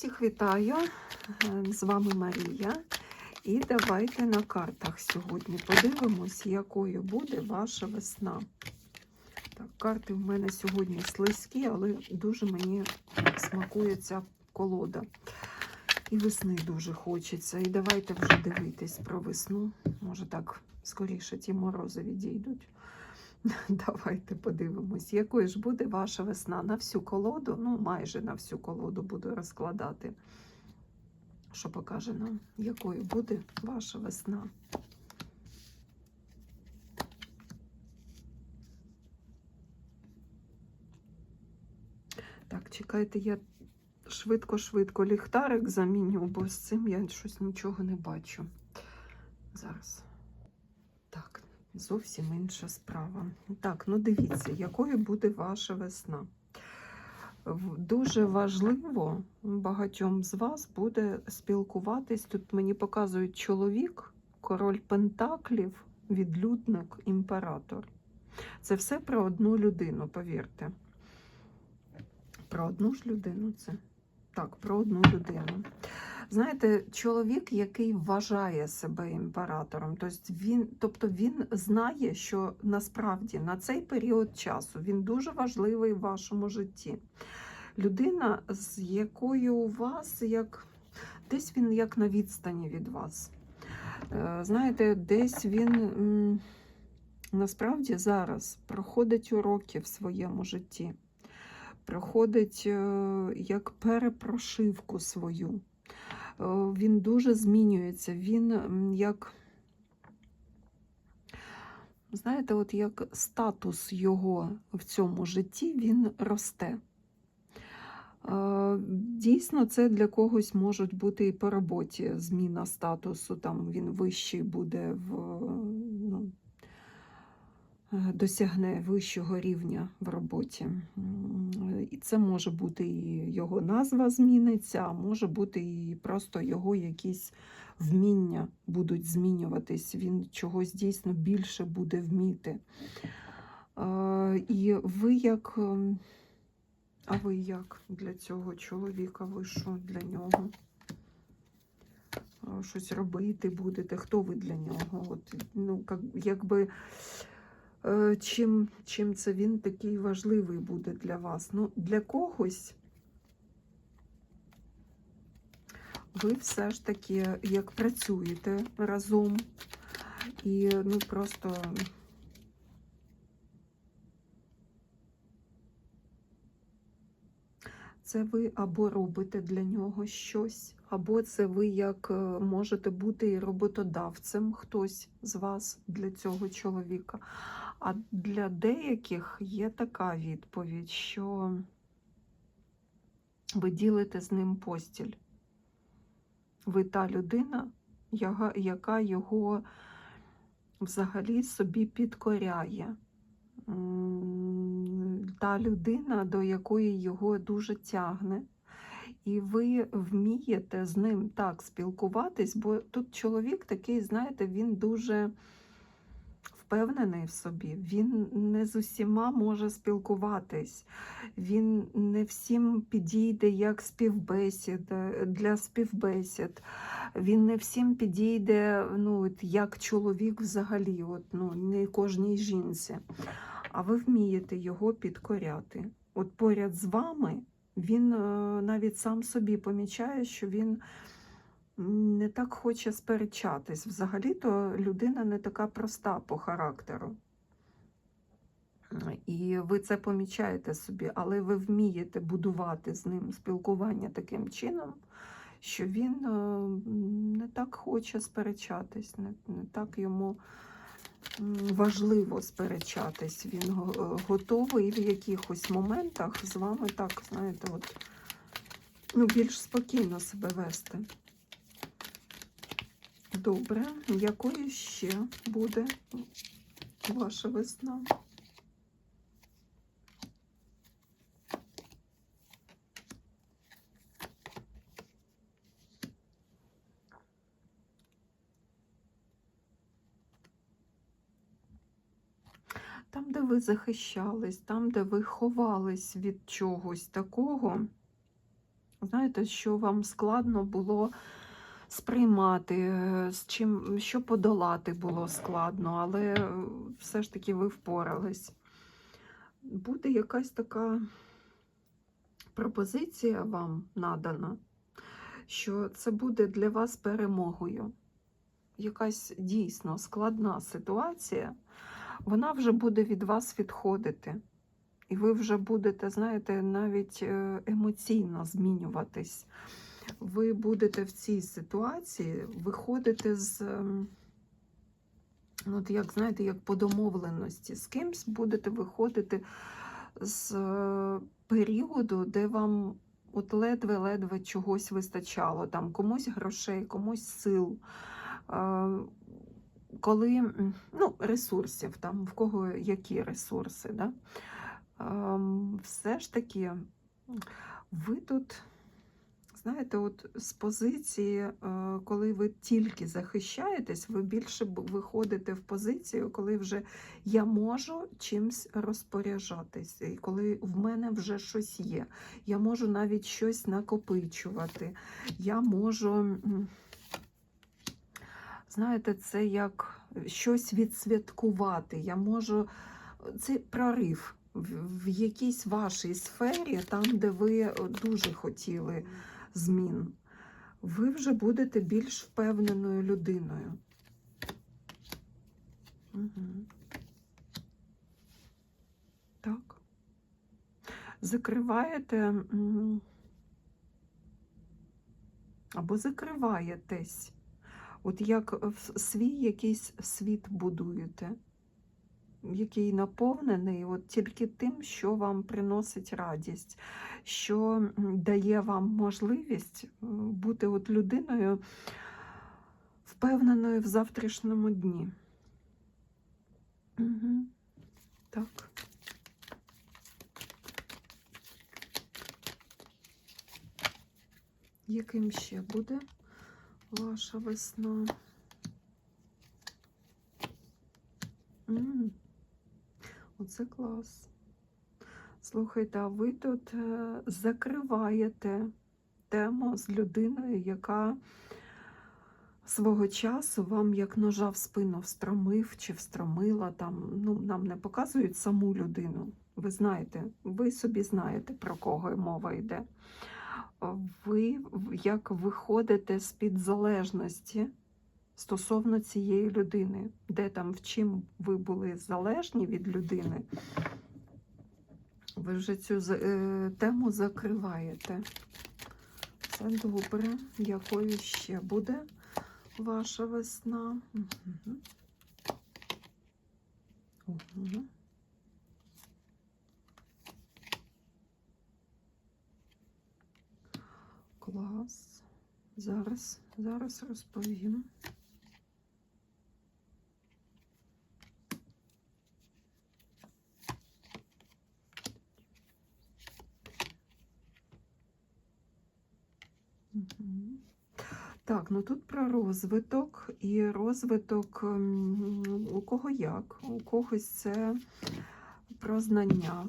Всіх вітаю! Е, З вами Марія. І давайте на картах сьогодні подивимось, якою буде ваша весна. Так, карти в мене сьогодні слизькі, але дуже мені смакує ця колода. І весни дуже хочеться. І давайте вже дивитись про весну. Може так скоріше ті морози відійдуть. Давайте подивимось, якою ж буде ваша весна на всю колоду. Ну, майже на всю колоду буду розкладати. Що покаже нам, якою буде ваша весна. Так, чекайте, я швидко-швидко ліхтарик заміню, бо з цим я щось нічого не бачу. Зараз. Зовсім інша справа. Так, ну дивіться, якою буде ваша весна. Дуже важливо багатьом з вас буде спілкуватись. Тут мені показують чоловік, король Пентаклів, відлюдник, імператор. Це все про одну людину, повірте. Про одну ж людину це. Так, про одну людину. Знаєте, чоловік, який вважає себе імператором, тобто він, тобто він знає, що насправді на цей період часу він дуже важливий в вашому житті. Людина, з якою у вас як десь він як на відстані від вас. Е, Знаєте, десь він насправді зараз проходить уроки в своєму житті, проходить е, як перепрошивку свою. Е, Він дуже змінюється. Він як, знаєте, от як статус його в цьому житті він росте. Е, Дійсно, це для когось можуть бути і по роботі зміна статусу, там він вищий буде в досягне вищого рівня в роботі. І це може бути і його назва зміниться, а може бути і просто його якісь вміння будуть змінюватись. Він чогось дійсно більше буде вміти. Е, І ви як. ем, а ви як для цього чоловіка? Ви що для нього? Щось робити будете? Хто ви для нього? От, ну, як, якби, е, чим, чим це він такий важливий буде для вас? Ну, для когось ви все ж таки як працюєте разом і ну просто. Це ви або робите для нього щось, або це ви як е, можете бути і роботодавцем хтось з вас для цього чоловіка. А для деяких є така відповідь, що ви ділите з ним постіль. Ви та людина, яка його взагалі собі підкоряє. Та людина, до якої його дуже тягне. І ви вмієте з ним так спілкуватись, бо тут чоловік такий, знаєте, він дуже впевнений в собі. Він не з усіма може спілкуватись. Він не всім підійде як співбесіда для співбесід. Він не всім підійде ну, як чоловік взагалі, от, ну, не кожній жінці. А ви вмієте його підкоряти. От поряд з вами він е, навіть сам собі помічає, що він не так хоче сперечатись. Взагалі-то людина не така проста по характеру. І ви це помічаєте собі, але ви вмієте будувати з ним спілкування таким чином, що він е, не так хоче сперечатись, не, не так йому важливо сперечатись. Він е, готовий в якихось моментах з вами так, знаєте, от, ну, більш спокійно себе вести. Добре, якою ще буде ваша весна? Там, де ви захищались, там, де ви ховались від чогось такого, знаєте, що вам складно було сприймати, е, з чим, що подолати було складно, але е, все ж таки ви впорались. Буде якась така пропозиція вам надана, що це буде для вас перемогою. Якась дійсно складна ситуація, вона вже буде від вас відходити. І ви вже будете, знаєте, навіть е, емоційно змінюватись. Ви будете в цій ситуації виходити з, ем, от як знаєте, як по домовленості, з кимсь будете виходити з е, періоду, де вам от ледве-ледве чогось вистачало, там комусь грошей, комусь сил. Е, Коли ну, ресурсів, там в кого які ресурси, да? Ем, все ж таки ви тут, знаєте, от з позиції, е, коли ви тільки захищаєтесь, ви більше виходите в позицію, коли вже я можу чимсь розпоряджатись, і коли в мене вже щось є. Я можу навіть щось накопичувати. Я можу. Знаєте, це як щось відсвяткувати. Я можу. Це прорив в в якійсь вашій сфері, там, де ви дуже хотіли змін. Ви вже будете більш впевненою людиною. Угу. Так. Закриваєте або закриваєтесь. От як свій якийсь світ будуєте, який наповнений от тільки тим, що вам приносить радість, що дає вам можливість бути от людиною впевненою в завтрашньому дні. Угу. Так. Яким ще буде ваша весна? М, Оце клас. Слухайте, а ви тут е, закриваєте тему з людиною, яка свого часу вам як ножа в спину встромив чи встромила. Там, ну, нам не показують саму людину. Ви знаєте, ви собі знаєте, про кого мова йде. Ви як виходите з-під залежності стосовно цієї людини, де там в чим ви були залежні від людини, ви вже цю е, тему закриваєте. Все добре. Якою ще буде ваша весна? Угу. Угу. Клас. Зараз, зараз розповім. Так, ну тут про розвиток і розвиток у кого як. У когось це про знання.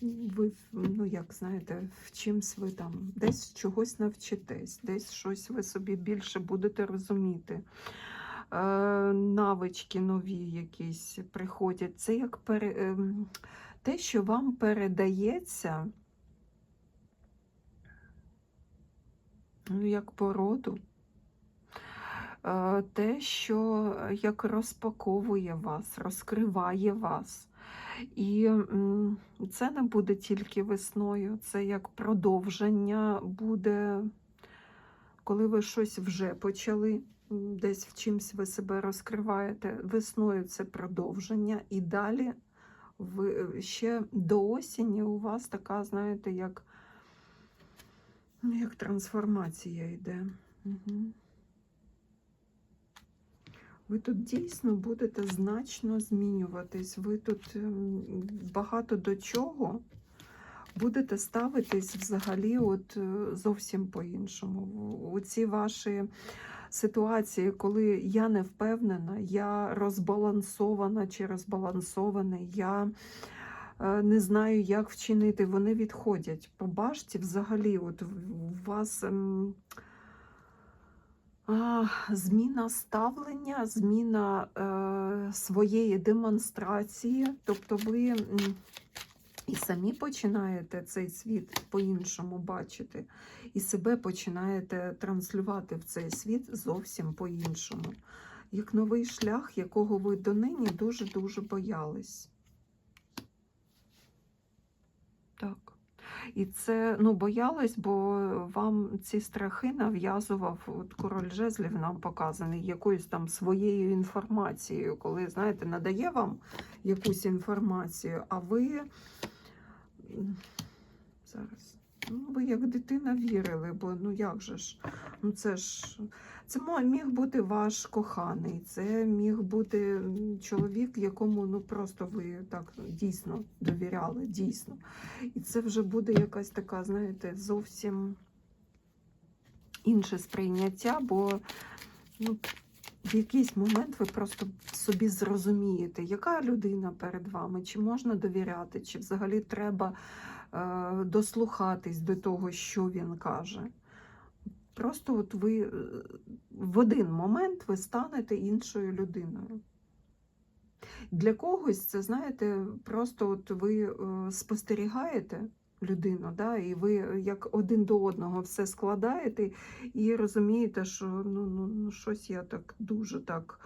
Ви, ну як знаєте, в чимсь ви там десь чогось навчитесь, десь щось ви собі більше будете розуміти. Е, навички нові якісь приходять. Це як пере, ем, те, що вам передається. Ну, як породу, Е, те, що як розпаковує вас, розкриває вас. І це не буде тільки весною, це як продовження буде, коли ви щось вже почали, десь в чимсь ви себе розкриваєте. Весною це продовження, і далі ви ще до осені у вас така, знаєте, як Як трансформація йде. Угу. Ви тут дійсно будете значно змінюватись. Ви тут ем, багато до чого будете ставитись взагалі от е, зовсім по-іншому. У ці ваші ситуації, коли я не впевнена, я розбалансована чи розбалансований, я не знаю, як вчинити, вони відходять. Побачте, взагалі, от у вас ем, а, зміна ставлення, зміна е, своєї демонстрації. Тобто ви і самі починаєте цей світ по-іншому бачити, і себе починаєте транслювати в цей світ зовсім по-іншому. Як новий шлях, якого ви донині дуже-дуже боялись. Так. І це ну, боялась, бо вам ці страхи нав'язував от король жезлів нам показаний якоюсь там своєю інформацією, коли, знаєте, надає вам якусь інформацію, а ви зараз. Ну, ви як дитина вірили, бо ну як же ж? Ну це ж це міг бути ваш коханий, це міг бути чоловік, якому ну просто ви так дійсно довіряли, дійсно. І це вже буде якась така, знаєте, зовсім інше сприйняття, бо ну, в якийсь момент ви просто собі зрозумієте, яка людина перед вами, чи можна довіряти, чи взагалі треба дослухатись до того, що він каже. Просто от ви е, в один момент ви станете іншою людиною. Для когось це, знаєте, просто от ви е, спостерігаєте людину, да, і ви як один до одного все складаєте і розумієте, що ну, ну, ну щось я так дуже так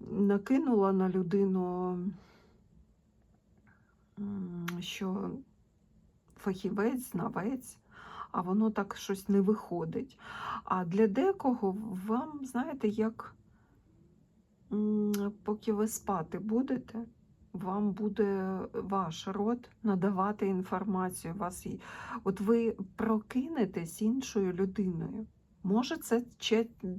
накинула на людину, що фахівець, знавець, а воно так щось не виходить. А для декого вам, знаєте, як поки ви спати будете, вам буде ваш род надавати інформацію. Вас, от ви прокинетесь іншою людиною. Може, це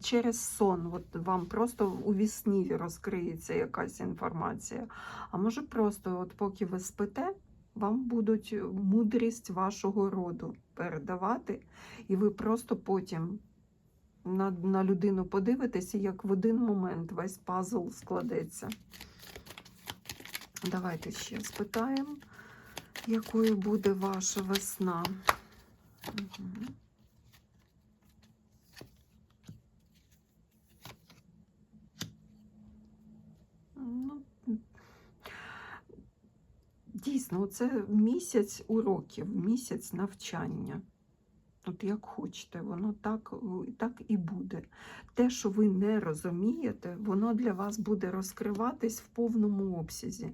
через сон, от вам просто у вісні розкриється якась інформація. А може, просто, от поки ви спите, вам будуть мудрість вашого роду передавати, і ви просто потім на, на людину подивитеся, як в один момент весь пазл складеться. Давайте ще спитаємо, якою буде ваша весна. Угу. Ну, дійсно, це місяць уроків, місяць навчання. От як хочете, воно так, так і буде. Те, що ви не розумієте, воно для вас буде розкриватись в повному обсязі.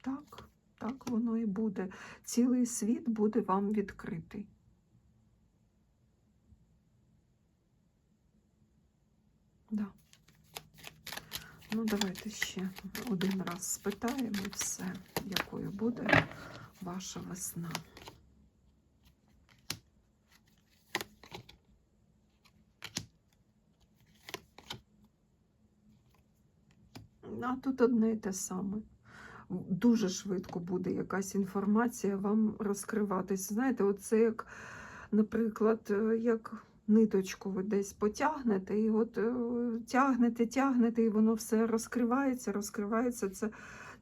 Так, так воно і буде. Цілий світ буде вам відкритий. Да. Ну, давайте ще один раз спитаємо все, якою буде ваша весна. А тут одне і те саме. Дуже швидко буде якась інформація вам розкриватись. Знаєте, оце як, наприклад, е, як ниточку ви десь потягнете, і от е, тягнете, тягнете, і воно все розкривається, розкривається. Це,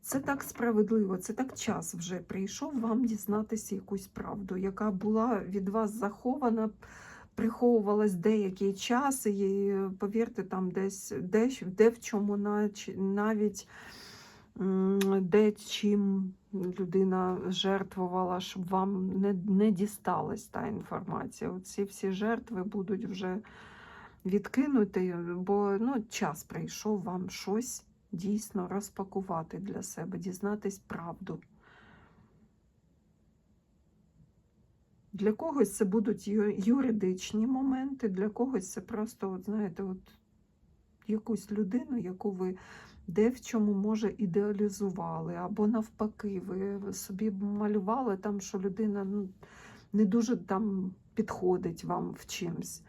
це так справедливо, це так час вже прийшов вам дізнатися якусь правду, яка була від вас захована, приховувалась деякий час, і повірте, там десь де, де в чому навіть де чим людина жертвувала, щоб вам не, не дісталась та інформація. Ці всі жертви будуть вже відкинуті, бо ну, час прийшов вам щось дійсно розпакувати для себе, дізнатись правду. Для когось це будуть юридичні моменти, для когось це просто, от, знаєте, от якусь людину, яку ви де в чому може ідеалізували, або навпаки, ви собі малювали там, що людина ну, не дуже там підходить вам в чимсь.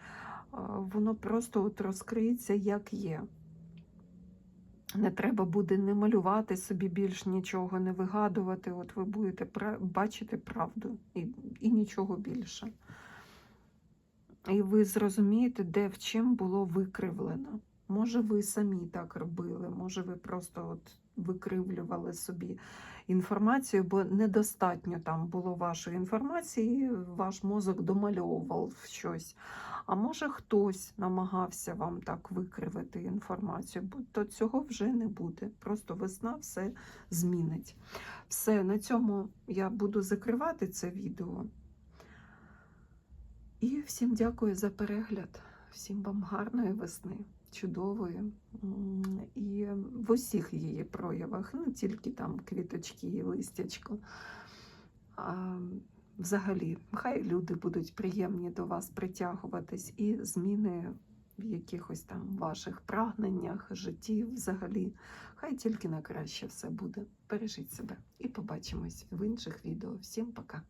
Воно просто от розкриється, як є. Не треба буде не малювати собі більш нічого, не вигадувати. От ви будете бачити правду і, і нічого більше. І ви зрозумієте, де в чим було викривлено. Може, ви самі так робили, може, ви просто от викривлювали собі інформацію, бо недостатньо там було вашої інформації, ваш мозок домальовував щось. А може, хтось намагався вам так викривити інформацію, бо то цього вже не буде. Просто весна все змінить. Все, на цьому я буду закривати це відео. І всім дякую за перегляд. Всім вам гарної весни, чудової. І в усіх її проявах, не тільки там квіточки і листячко. А взагалі, хай люди будуть приємні до вас притягуватись і зміни в якихось там ваших прагненнях, житті взагалі. Хай тільки на краще все буде. Бережіть себе і побачимось в інших відео. Всім пока!